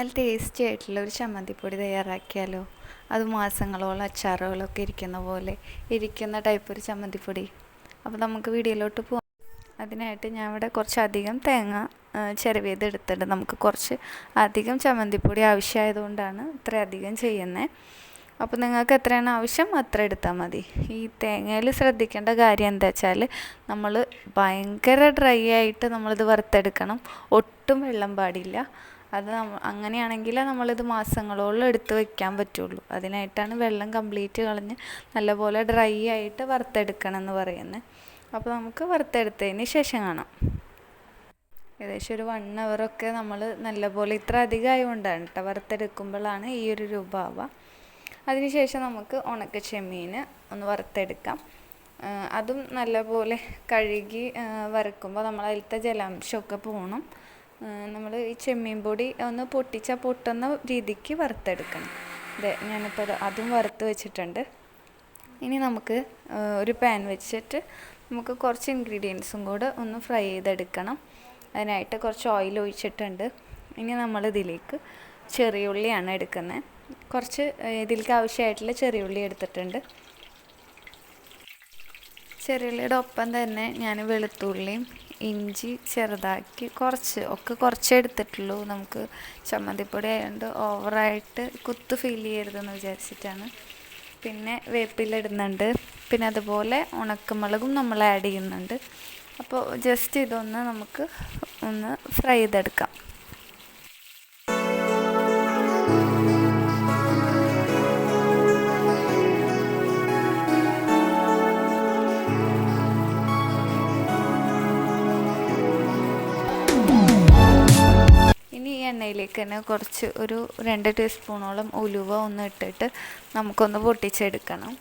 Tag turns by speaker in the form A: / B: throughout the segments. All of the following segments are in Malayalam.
A: നല്ല ടേസ്റ്റി ആയിട്ടുള്ള ഒരു ചമ്മന്തിപ്പൊടി തയ്യാറാക്കിയാലോ? അത് മാസങ്ങളോളം അച്ചാറുകളൊക്കെ ഇരിക്കുന്ന പോലെ ഇരിക്കുന്ന ടൈപ്പ് ഒരു ചമ്മന്തിപ്പൊടി. അപ്പോൾ നമുക്ക് വീഡിയോയിലോട്ട് പോകാം അതിനായിട്ട് ഞാൻ ഇവിടെ കുറച്ചധികം തേങ്ങ ചിരവിയത് എടുത്തിട്ട് നമുക്ക് കുറച്ച് അധികം ചമ്മന്തിപ്പൊടി ആവശ്യമായതുകൊണ്ടാണ് ഇത്രയധികം ചെയ്യുന്നത് അപ്പോൾ നിങ്ങൾക്ക് എത്രയാണ് ആവശ്യം അത്ര എടുത്താൽ മതി. ഈ തേങ്ങയിൽ ശ്രദ്ധിക്കേണ്ട കാര്യം എന്താ വെച്ചാൽ നമ്മൾ ഭയങ്കര ഡ്രൈ ആയിട്ട് നമ്മളിത് വറുത്തെടുക്കണം. ഒട്ടും വെള്ളം പാടില്ല. അത് അങ്ങനെയാണെങ്കിൽ നമ്മളിത് മാസങ്ങളോളം എടുത്ത് വെക്കാൻ പറ്റുള്ളൂ. അതിനായിട്ടാണ് വെള്ളം കംപ്ലീറ്റ് കളഞ്ഞ് നല്ലപോലെ ഡ്രൈ ആയിട്ട് വറുത്തെടുക്കണം എന്ന് പറയുന്നത് അപ്പോൾ നമുക്ക് വറുത്തെടുത്തതിന് ശേഷം കാണാം. ഏകദേശം ഒരു വൺ അവറൊക്കെ നമ്മൾ നല്ലപോലെ ഇത്ര അധികം ആയതുകൊണ്ടാണ് കേട്ടോ വറുത്തെടുക്കുമ്പോഴാണ് ഈ ഒരു രൂപ ആവുക അതിനുശേഷം നമുക്ക് ഉണക്ക ചെമ്മീൻ ഒന്ന് വറുത്തെടുക്കാം. അതും നല്ലപോലെ കഴുകി വറുക്കുമ്പോൾ നമ്മൾ അതിലത്തെ ജലാംശമൊക്കെ പോകണം നമ്മൾ ഈ ചെമ്മീൻ പൊടി ഒന്ന് പൊട്ടിച്ചാൽ പൊട്ടുന്ന രീതിക്ക് വറുത്തെടുക്കണം. അതെ ഞാനിപ്പോൾ അത് അതും വറുത്ത് വെച്ചിട്ടുണ്ട്. ഇനി നമുക്ക് ഒരു പാൻ വെച്ചിട്ട് നമുക്ക് കുറച്ച് ഇൻഗ്രീഡിയൻസും കൂടെ ഒന്ന് ഫ്രൈ ചെയ്തെടുക്കണം. അതിനായിട്ട് കുറച്ച് ഓയിൽ ഒഴിച്ചിട്ടുണ്ട്. ഇനി നമ്മൾ ഇതിലേക്ക് ചെറിയ ഉള്ളിയാണ് എടുക്കുന്നത് കുറച്ച് ഇതിലേക്ക് ആവശ്യമായിട്ടുള്ള ചെറിയ ഉള്ളി എടുത്തിട്ടുണ്ട്. ചെറിയുള്ളിയുടെ ഒപ്പം തന്നെ ഞാൻ വെളുത്തുള്ളിയും ഇഞ്ചി ചെറുതാക്കി കുറച്ച് ഒക്കെ കുറച്ചേ എടുത്തിട്ടുള്ളൂ. നമുക്ക് ചമ്മന്തിപ്പൊടി ആയതുകൊണ്ട് ഓവറായിട്ട് കുത്ത് ഫീൽ ചെയ്യരുതെന്ന് വിചാരിച്ചിട്ടാണ്. പിന്നെ വേപ്പില ഇടുന്നുണ്ട്. പിന്നെ അതുപോലെ ഉണക്കമുളകും നമ്മൾ ആഡ് ചെയ്യുന്നുണ്ട്. അപ്പോൾ ജസ്റ്റ് ഇതൊന്ന് നമുക്ക് ഒന്ന് ഫ്രൈ ചെയ്തെടുക്കാം. എണ്ണയിലേക്ക് തന്നെ കുറച്ച് ഒരു രണ്ട് ടീസ്പൂണോളം ഉലുവ ഒന്ന് ഇട്ടിട്ട് നമുക്കൊന്ന് പൊട്ടിച്ചെടുക്കണം.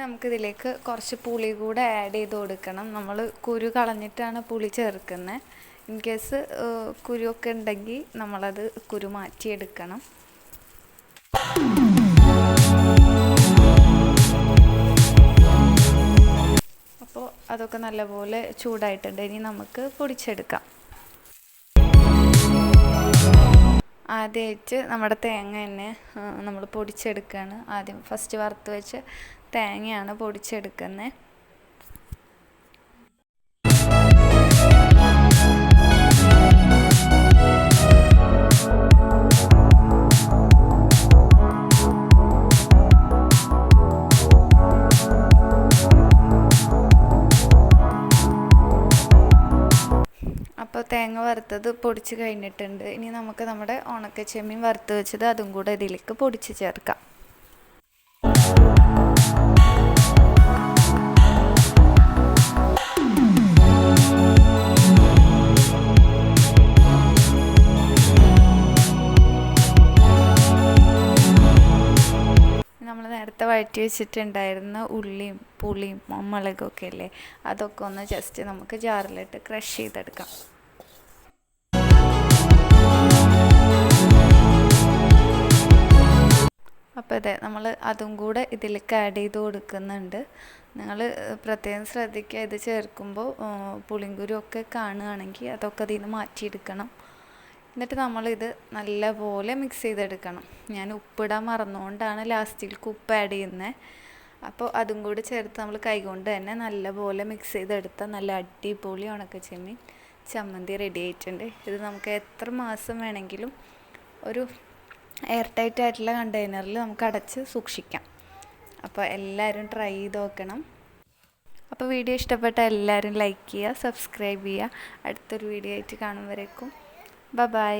A: നമുക്കിതിലേക്ക് കുറച്ച് പുളി കൂടെ ആഡ് ചെയ്ത് കൊടുക്കണം. നമ്മൾ കുരു കളഞ്ഞിട്ടാണ് പുളി ചേർക്കുന്നത് ഇൻ കേസ് കുരുവൊക്കെ ഉണ്ടെങ്കിൽ നമ്മളത് കുരു മാറ്റിയെടുക്കണം. അപ്പോൾ അതൊക്കെ നല്ലപോലെ ചൂടായിട്ടുണ്ട്. ഇനി നമുക്ക് പൊടിച്ചെടുക്കാം. ആദ്യമായിട്ട് നമ്മുടെ തേങ്ങ തന്നെ നമ്മൾ പൊടിച്ചെടുക്കുകയാണ് ആദ്യം ഫസ്റ്റ് വറുത്ത് വെച്ച് തേങ്ങയാണ് പൊടിച്ചെടുക്കുന്നത് തേങ്ങ വറുത്തത് പൊടിച്ച് കഴിഞ്ഞിട്ടുണ്ട്. ഇനി നമുക്ക് നമ്മുടെ ഉണക്കച്ചെമ്മീൻ വറുത്ത് വെച്ചത് അതും കൂടെ ഇതിലേക്ക് പൊടിച്ച് ചേർക്കാം. നേരത്തെ വഴറ്റി വെച്ചിട്ടുണ്ടായിരുന്ന ഉള്ളിയും പുളിയും മുളകൊക്കെ അല്ലേ അതൊക്കെ ഒന്ന് ജസ്റ്റ് നമുക്ക് ജാറിലിട്ട് ക്രഷ് ചെയ്തെടുക്കാം. അപ്പോൾ അതെ നമ്മൾ അതും കൂടെ ഇതിലേക്ക് ആഡ് ചെയ്ത് കൊടുക്കുന്നുണ്ട്. നിങ്ങൾ പ്രത്യേകം ശ്രദ്ധിക്കുക. ഇത് ചേർക്കുമ്പോൾ പുളിങ്കുരു ഒക്കെ കാണുകയാണെങ്കിൽ അതൊക്കെ അതിൽ നിന്ന് മാറ്റിയെടുക്കണം. എന്നിട്ട് നമ്മളിത് നല്ലപോലെ മിക്സ് ചെയ്തെടുക്കണം. ഞാൻ ഉപ്പിടാൻ മറന്നുകൊണ്ടാണ് ലാസ്റ്റിലേക്ക് ഉപ്പ് ആഡ് ചെയ്യുന്നത് അപ്പോൾ അതും കൂടി ചേർത്ത് നമ്മൾ കൈകൊണ്ട് തന്നെ നല്ലപോലെ മിക്സ് ചെയ്തെടുത്താൽ നല്ല അടിപൊളി ഉണക്കച്ചെമ്മീൻ. ചമ്മന്തി റെഡി ആയിട്ടുണ്ട്. ഇത് നമുക്ക് എത്ര മാസം വേണമെങ്കിലും ഒരു എയർ ടൈറ്റ് ആയിട്ടുള്ള കണ്ടെയ്നറിൽ നമുക്ക് അടച്ച് സൂക്ഷിക്കാം. അപ്പോൾ എല്ലാവരും ട്രൈ ചെയ്ത് നോക്കണം. അപ്പോൾ വീഡിയോ ഇഷ്ടപ്പെട്ട എല്ലാവരും ലൈക്ക് ചെയ്യുക സബ്സ്ക്രൈബ് ചെയ്യുക. അടുത്തൊരു വീഡിയോ ആയിട്ട് കാണുമ്പോഴേക്കും ബൈ.